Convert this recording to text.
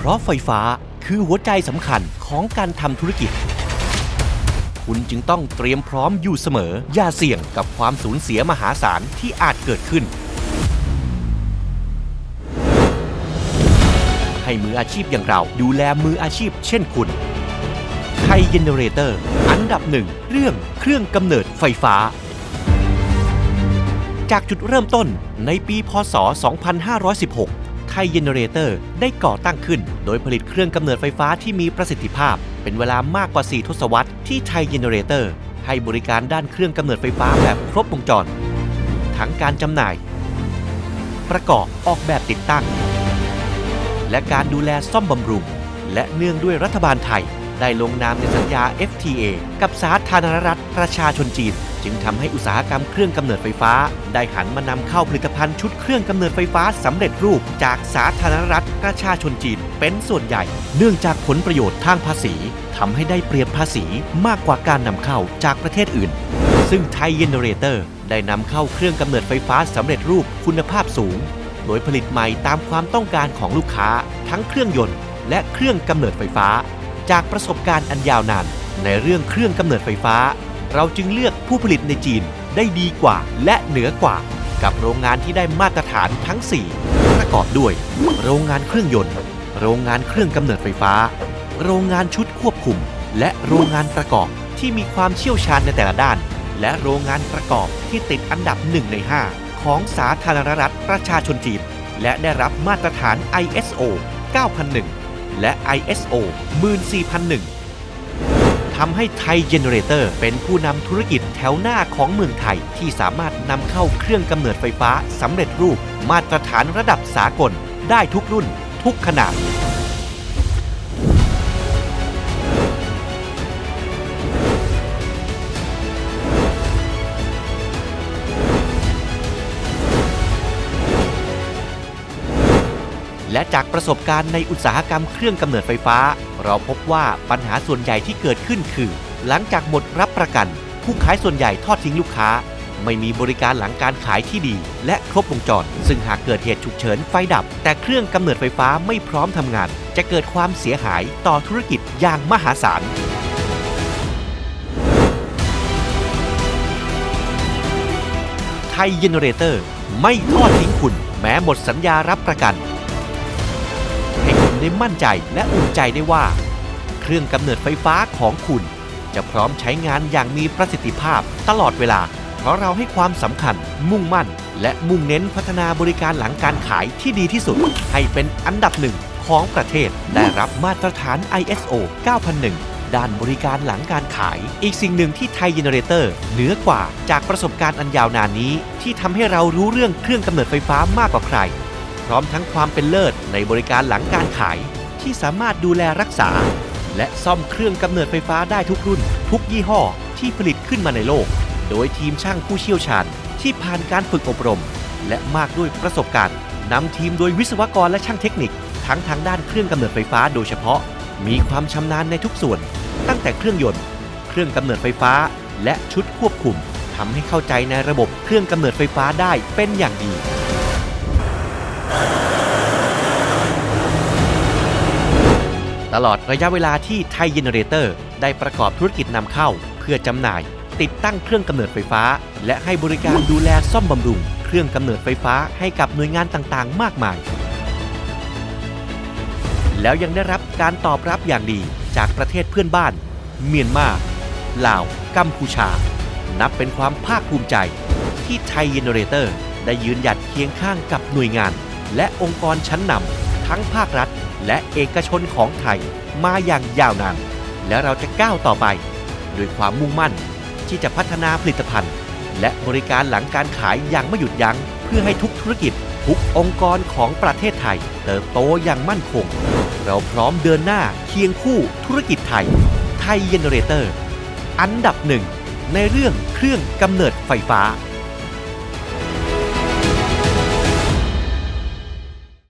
เพราะไฟฟ้าคือหัวใจสำคัญของการทำธุรกิจ คุณจึงต้องเตรียมพร้อมอยู่เสมอ อย่าเสี่ยงกับความสูญเสียมหาศาลที่อาจเกิดขึ้น ให้มืออาชีพอย่างเราดูแลมืออาชีพเช่นคุณไทยเจเนเรเตอร์ อันดับหนึ่งเรื่องเครื่องกำเนิดไฟฟ้า จากจุดเริ่มต้นในปีพศ 2516 ยเจเนเรเตอร์ได้ก่อตั้งขึ้น โดยผลิตเครื่องกำเนิดไฟฟ้าที่มีประสิทธิภาพ เป็นเวลามากกว่า 4 ทศวรรษที่ไทยเจเนเรเตอร์ให้บริการด้านเครื่องกำเนิดไฟฟ้าแบบครบวงจร ทั้งการจำหน่าย ประกอบออกแบบติดตั้ง และการดูแลซ่อมบำรุง และเนื่องด้วยรัฐบาลไทย ได้ลงนามในสัญญา FTA กับสาธารณรัฐประชาชนจีน จึงทำให้อุตสาหกรรมเครื่องกำเนิดไฟฟ้า ได้หันมานำเข้าผลิตภัณฑ์ชุดเครื่องกำเนิดไฟฟ้าสำเร็จรูปจากสาธารณรัฐประชาชนจีนเป็นส่วนใหญ่ เนื่องจากผลประโยชน์ทางภาษีทำให้ได้เปรียบภาษีมากกว่าการนำเข้าจากประเทศอื่น ซึ่งไทยเจเนเรเตอร์ได้นำเข้าเครื่องกำเนิดไฟฟ้าสำเร็จรูปคุณภาพสูง โดยผลิตใหม่ตามความต้องการของลูกค้า ทั้งเครื่องยนต์ และเครื่องกำเนิดไฟฟ้า จากประสบการณ์อันยาวนานในเรื่องเครื่องกำเนิดไฟฟ้า เราจึงเลือกผู้ผลิตในจีนได้ดีกว่าและเหนือกว่า กับโรงงานที่ได้มาตรฐานทั้ง 4 ประกอบด้วย โรงงานเครื่องยนต์ โรงงานเครื่องกำเนิดไฟฟ้า โรงงานชุดควบคุม และโรงงานประกอบที่มีความเชี่ยวชาญในแต่ละด้าน และโรงงานประกอบที่ติดอันดับ 1 ใน 5 ของสาธารณรัฐประชาชนจีน และได้รับมาตรฐาน ISO 9001 และ ISO 14001 ทำให้ไทยเจเนเรเตอร์เป็นผู้นำธุรกิจแถวหน้าของเมืองไทย ที่สามารถนำเข้าเครื่องกำเนิดไฟฟ้าสำเร็จรูป มาตรฐานระดับสากล ได้ทุกรุ่น ทุกขนาด และจากประสบการณ์ในอุตสาหกรรมเครื่องกำเนิดไฟฟ้า เราพบว่าปัญหาส่วนใหญ่ที่เกิดขึ้นคือ หลังจากหมดรับประกัน ผู้ขายส่วนใหญ่ทอดทิ้งลูกค้า ไม่มีบริการหลังการขายที่ดี และครบวงจร ซึ่งหากเกิดเหตุฉุกเฉินไฟดับ แต่เครื่องกำเนิดไฟฟ้าไม่พร้อมทำงาน จะเกิดความเสียหายต่อธุรกิจอย่างมหาศาลไทยเจเนเรเตอร์ไม่ทอดทิ้งคุณ แม้หมดสัญญารับประกัน ได้มั่นใจและอุ่นใจได้ว่า เครื่องกำเนิดไฟฟ้าของคุณ จะพร้อมใช้งานอย่างมีประสิทธิภาพตลอดเวลา เพราะเราให้ความสำคัญ มุ่งมั่น และมุ่งเน้นพัฒนาบริการหลังการขายที่ดีที่สุด ให้เป็นอันดับหนึ่งของประเทศได้รับมาตรฐาน ISO 9001ด้านบริการหลังการขาย อีกสิ่งหนึ่งที่ไทยเจเนเรเตอร์เหนือกว่าจากประสบการณ์อันยาวนานนี้ ที่ทำให้เรารู้เรื่องเครื่องกำเนิดไฟฟ้ามากกว่าใคร ร้อมทั้งความเป็นเลิศในบริการหลังการขาย ที่สามารถดูแลรักษา และซ่อมเครื่องกำเนิดไฟฟ้าได้ทุกรุ่น ทุกยี่ห้อที่ผลิตขึ้นมาในโลก โดยทีมช่างผู้เชี่ยวชาญ ที่ผ่านการฝึกอบรม และมากด้วยประสบการณ์นำทีมโดยวิศวกรและช่างเทคนิค ทั้งทางด้านเครื่องกำเนิดไฟฟ้าโดยเฉพาะ มีความชำนาญในทุกส่วน ตั้งแต่เครื่องยนต์ เครื่องกำเนิดไฟฟ้า และชุดควบคุมทำให้เข้าใจในระบบเครื่องกำเนิดไฟฟ้าได้เป็นอย่างดี ตลอดระยะเวลาที่ไทยเจเนเรเตอร์ได้ประกอบธุรกิจนำเข้า เพื่อจำหน่าย ติดตั้งเครื่องกำเนิดไฟฟ้า และให้บริการดูแลซ่อมบำรุง เครื่องกำเนิดไฟฟ้าให้กับหน่วยงานต่างๆ มากมาย แล้วยังได้รับการตอบรับอย่างดีจากประเทศเพื่อนบ้าน เมียนมาลาวกัมพูชา นับเป็นความภาคภูมิใจ ที่ไทยเจเนเรเตอร์ได้ยืนหยัดเคียงข้างกับหน่วยงาน และองค์กรชั้นนำ ทั้งภาครัฐ และเอกชนของไทยมาอย่างยาวนาน และเราจะก้าวต่อไป ด้วยความมุ่งมั่นที่จะพัฒนาผลิตภัณฑ์ และบริการหลังการขายอย่างไม่หยุดยัง้ง เพื่อให้ทุกธุรกิจ ทุกองค์กรของประเทศไทย เติบโตอย่างมั่นคง เราพร้อมเดินหน้าเคียงคู่ธุรกิจไทย ไทยเจเนเรเตอร์ อันดับหนึ่งในเรื่องเครื่องกำเนิดไฟฟ้า